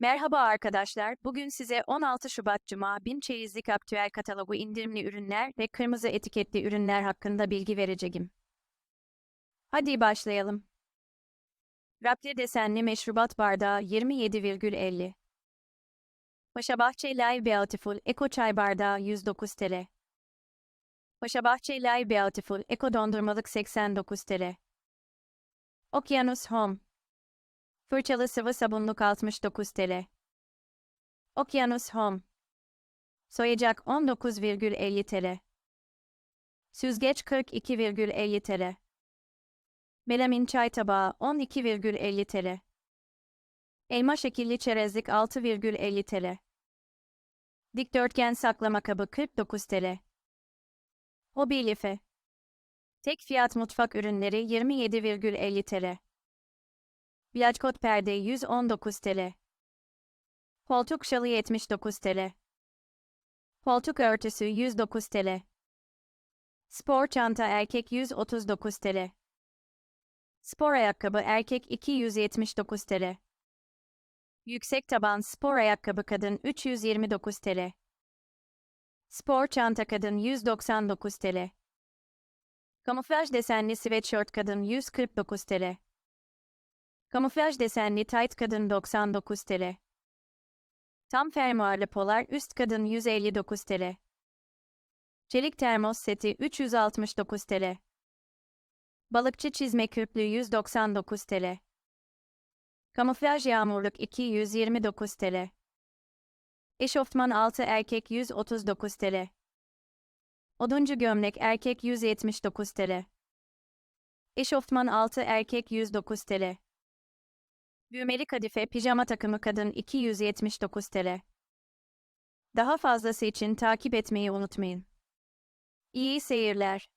Merhaba arkadaşlar. Bugün size 16 Şubat Cuma 1000 çeyizlik aktüel katalogu indirimli ürünler ve kırmızı etiketli ürünler hakkında bilgi vereceğim. Hadi başlayalım. Rapli desenli meşrubat bardağı 27,50 Paşabahçe Live Beautiful Eko çay bardağı 109 TL. Paşabahçe Live Beautiful Eko dondurmalık 89 TL. Okyanus Home Fırçalı sıvı sabunluk 69 TL. Okyanus Home. Soyacak 19,50 TL. Süzgeç 42,50 TL. Melamin çay tabağı 12,50 TL. Elma şekilli çerezlik 6,50 TL. Dikdörtgen saklama kabı 49 TL. Hobi life. Tek fiyat mutfak ürünleri 27,50 TL. Bilaçkot perde 119 TL. Koltuk şalı 79 TL. Koltuk örtüsü 109 TL. Spor çanta erkek 139 TL. Spor ayakkabı erkek 279 TL. Yüksek taban spor ayakkabı kadın 329 TL. Spor çanta kadın 199 TL. Kamuflaj desenli sweatshirt kadın 149 TL. Kamuflaj desenli tight kadın 99 TL. Tam fermuarlı polar üst kadın 159 TL. Çelik termos seti 369 TL. Balıkçı çizme kürklü 199 TL. Kamuflaj yağmurluk 229 TL. Eşofman altı erkek 139 TL. Oduncu gömlek erkek 179 TL. Eşofman altı erkek 109 TL. Düğmeli kadife pijama takımı kadın 279 TL. Daha fazlası için takip etmeyi unutmayın. İyi seyirler.